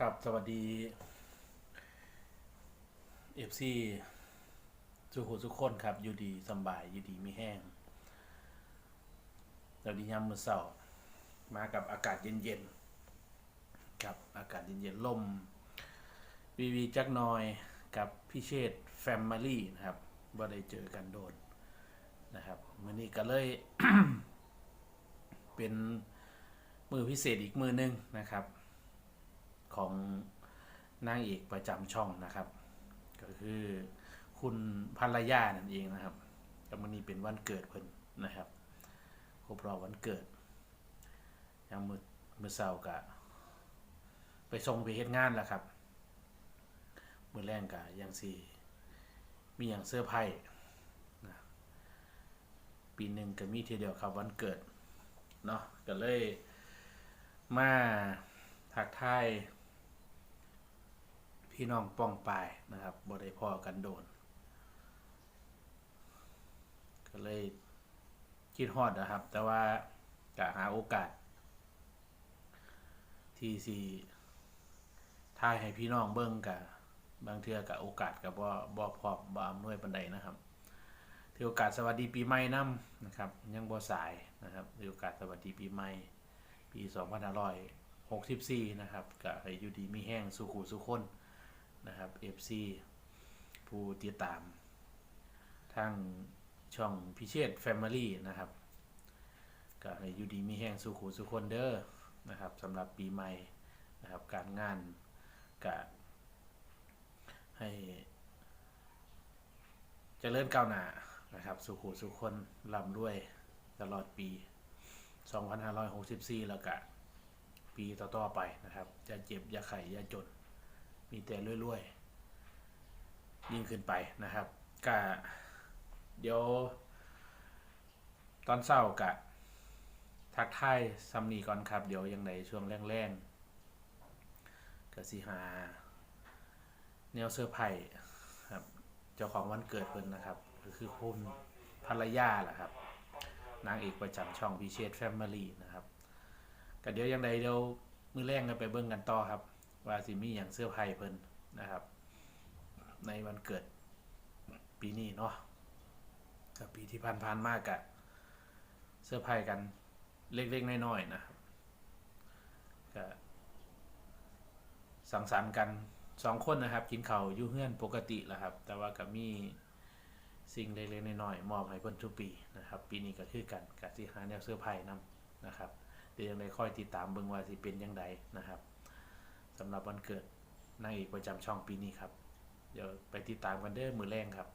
ครับสวัสดีเอฟซีสุขุสุขคนครับ อยู่ดีสบายอยู่ดีมีแห้งสวัสดียามมือเช้ามากับอากาศเย็นๆครับอากาศเย็นๆลมวีวีจักหน่อยกับพี่เชษแฟมมารีนะครับว่าได้เจอกันโดนนะครับมือนี้ก็เลย เป็นมือพิเศษอีกมือหนึงนะครับ ของนางเอกประจำช่องนะครับ ก็คือคุณภรรยานั่นเองนะครับกับวันนี้เป็นวันเกิดเพิ่นนะครับครบรอบวันเกิดยังมือมือเศร้ากะไปส่งไปเฮ็ดงานแล้วครับมือแรงกะยังสี่มีอย่างเสื้อไผ่นะปีหนึ่งก็มีทีเดียวครับวันเกิดเนาะก็เลยมาทักทาย พี่น้องป้องปายนะครับบ่ได้พ่อกันโดน ก็เลยคิดฮอดนะครับ แต่ว่ากะหาโอกาส ที่สิทายให้พี่น้องเบิ่งกะบางเทื่อกับโอกาสกับบ่บ่พร้อมบ่อำนวยปานใดนะครับถือโอกาสสวัสดีปีใหม่นํนะครับ ยังบ่สายนะครับถือโอกาสสวัสดีปีใหม่ ปี2564 นะครับก็ให้อยู่ดีมีแห้งสุขุสุขคน นะครับ FC ผู้ติดตาม ทางช่องพิเชษ Family นะครับ ก็ให้อยู่ดีมีแห้งสุขูสุคนเด้อนะครับสำหรับปีใหม่นะครับการงานก็ให้เจริญก้าวหน้านะครับ สุขูสุคนร่ำรวยตลอดปี 2564 แล้วก็ปีต่อๆไปนะครับ จะเจ็บ อย่าไข้อย่าจน มีแต่รวยๆยิ่งขึ้นไปนะครับกะเดี๋ยว ตอนเศร้ากะ ทักทายซัมนีก่อนครับ เดี๋ยวยังไงช่วงแรงๆกะสิหาแนวเสื้อไผ่ครับ เจ้าของวันเกิดเพิ่นนะครับ ก็คือคุณภรรยาแหละครับ นางเอกประจำช่องพิเชษแฟมิลี่นะครับก็เดี๋ยวยังไงเดี๋ยวมือแรงกันไปเบิ่งกันต่อครับ ว่าสิมีอย่างเสื้อไผ่เพิ่นนะครับ ในวันเกิดปีนี้เนาะกับปีที่ผ่านๆมากะเสื้อไผ่กันเล็กๆน้อยๆนะครับก็สังสรรค์กันสองคนนะครับ กินข้าวยู่เฮื่อนปกติแหละครับ แต่ว่าก็มีสิ่งเล็กๆน้อยๆมอบให้เพิ่นทุกปีนะครับ ปีนี้ก็คือกันกสิหาแนวเสื้อไผ่นํนะครับเดี๋ยวยังไงค่อยติดตามเบิ่งว่าสิเป็นยังไงนะครับ สำหรับวันเกิดนางเอกประจำช่องปีนี้ครับ เดี๋ยวไปติดตามกันเด้อมือแรงครับ